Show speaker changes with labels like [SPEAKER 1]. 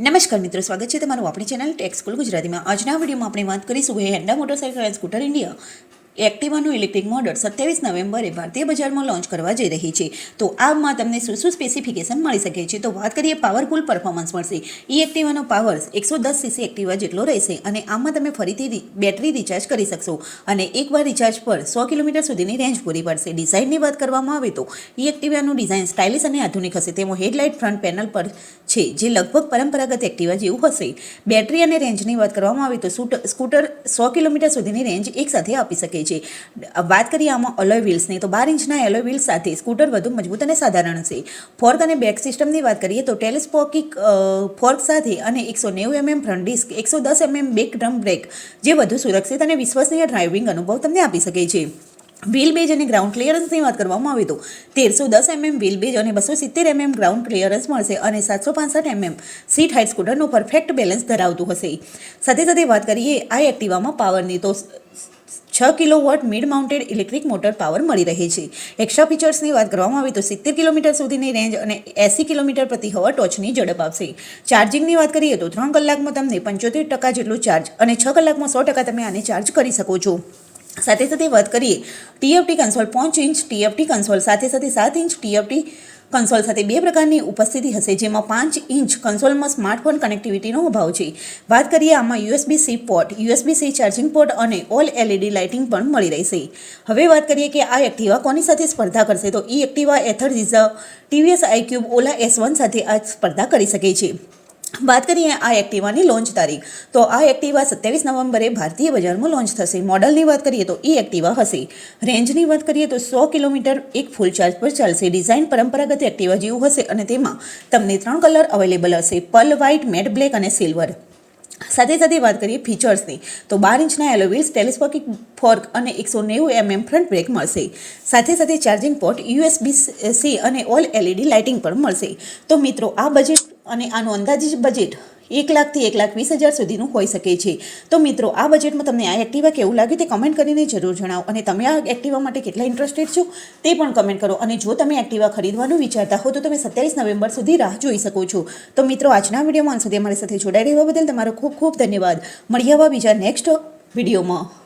[SPEAKER 1] નમસ્કાર મિત્રો, સ્વાગત છે તમારું આપણી ચેનલ ટેક્સ સ્કૂલ ગુજરાતીમાં. આજના વિડીયોમાં આપણે વાત કરીશું Honda motorcycle and scooter India. એક્ટિવાનું electric model સત્યાવીસ નવેમ્બરે ભારતીય બજારમાં લોન્ચ કરવા જઈ રહી છે. તો આમાં તમને શું શું સ્પેસિફિકેશન મળી શકે છે? તો વાત કરીએ પાવરફુલ પરફોર્મન્સ મળશે. ઈ એક્ટિવાનો પાવર એકસો દસ સીસી એક્ટિવા જેટલો રહેશે અને આમાં તમે ફરીથી બેટરી રિચાર્જ કરી શકશો. અને એકવાર રિચાર્જ પર સો કિલોમીટર સુધીની રેન્જ પૂરી પડશે. ડિઝાઇનની વાત કરવામાં આવે તો ઈ એક્ટિવાનું ડિઝાઇન સ્ટાઇલિશ અને આધુનિક હશે. તેમાં હેડલાઇટ ફ્રન્ટ પેનલ પર છે, જે લગભગ પરંપરાગત એક્ટિવા જેવું હશે. બેટરી અને રેન્જની વાત કરવામાં આવે તો સ્કૂટર સો કિલોમીટર સુધીની રેન્જ એકસાથે આપી શકે છે વાત કરીએ આમાં અલોય વ્હીલ્સની તો બાર ઇંચના એલોય વ્હીલ્સ સાથે સ્કૂટર વધુ મજબૂત અને સાધારણ છે. ફોર્ક અને બેક સિસ્ટમની વાત કરીએ તો ટેલિસ્પોકિક ફોર્ક સાથે અને એકસો નેવું એમએમ ફ્રન્ટ ડિસ્ક એકસો દસ એમએમ બેક ડ્રમ બ્રેક જે વધુ સુરક્ષિત અને વિશ્વસનીય ડ્રાઇવિંગ અનુભવ તમને આપી શકે છે. વ્હીલ બેજ અને ગ્રાઉન્ડ ક્લિયરન્સની વાત કરવામાં આવે તો તેરસો દસ એમએમ વ્હીલ બેજ અને બસો સિત્તેર એમએમ ગ્રાઉન્ડ ક્લિયરન્સ મળશે અને સાતસો પાસઠ એમએમ સીટ હાઇટ સ્કૂટરનું પરફેક્ટ બેલેન્સ ધરાવતું હશે. સાથે સાથે વાત કરીએ આ એક્ટિવામાં પાવરની તો છ kilo watt mid mounted electric motor power મળી રહે છે. એક્સ્ટ્રા ફીચર્સની વાત કરવામાં આવે તો સિત્તેર કિલોમીટર સુધીની રેન્જ અને એંસી કિલોમીટર પ્રતિ હવા ટોચની ઝડપ આપશે ચાર્જિંગની વાત કરીએ તો ત્રણ કલાકમાં તમને પંચોતેર ટકા જેટલું ચાર્જ અને છ કલાકમાં સો ટકા તમે આને ચાર્જ કરી શકો છો. સાથે સાથે વાત કરીએ ટીએફટી કન્સોલ પાંચ ઇંચ ટીએફટી કન્સોલ સાથે સાથે સાત ઇંચ ટીએફટી કન્સોલ સાથે બે પ્રકારની ઉપસ્થિતિ હશે, જેમાં પાંચ ઇંચ કન્સોલમાં સ્માર્ટફોન કનેક્ટિવિટીનો અભાવ છે. વાત કરીએ આમાં USB C port USB C charging port અને ઓલ એલઈડી લાઇટિંગ પણ મળી રહેશે. હવે વાત કરીએ કે આ એક્ટિવા કોની સાથે સ્પર્ધા કરશે, તો E Activa Ather Rizta, TVS iQube Ola S one સાથે આ સ્પર્ધા કરી શકે છે. વાત કરીએ આ એક્ટિવાની લોન્ચ તારીખ. તો આ એક્ટિવા સત્યાવીસ નવેમ્બરે ભારતીય બજારમાં લોન્ચ થશે. મોડલની વાત કરીએ તો ઈ એક્ટિવા હશે. રેન્જની વાત કરીએ તો સો કિલોમીટર એક ફૂલ ચાર્જ પર ચાલશે. ડિઝાઇન પરંપરાગત એક્ટિવા જેવું હશે અને તેમાં તમને ત્રણ કલર અવેલેબલ હશે. પલ વ્હાઇટ, મેટ, બ્લેક અને સિલ્વર. સાથે સાથે વાત કરીએ ફીચર્સની. તો બાર ઇંચના એલો વ્હીલ્સ ટેલિસ્કોપિક ફોર્ક અને એકસો નેવું એમએમ ફ્રન્ટ બ્રેક મળશે. સાથે સાથે ચાર્જિંગ પોર્ટ યુએસબી સી અને ઓલ એલઈડી લાઇટિંગ પણ મળશે. તો મિત્રો, આ બજેટ અને આનું અંદાજિત બજેટ એક લાખથી એક લાખ વીસ હજાર સુધીનું હોઈ શકે છે. તો મિત્રો, આ બજેટમાં તમને આ એક્ટિવા કેવું લાગ્યું તે કમેન્ટ કરીને જરૂર જણાવો. અને તમે આ એક્ટિવા માટે કેટલા ઇન્ટરેસ્ટેડ છો તે પણ કમેન્ટ કરો. અને જો તમે એક્ટિવા ખરીદવાનું વિચારતા હો તો તમે સત્યાવીસ નવેમ્બર સુધી રાહ જોઈ શકો છો. તો મિત્રો, આજના વિડીયોમાં સુધી અમારી સાથે જોડાઈ રહેવા બદલ તમારો ખૂબ ખૂબ ધન્યવાદ. મળ્યા આવવા બીજા નેક્સ્ટ વિડીયોમાં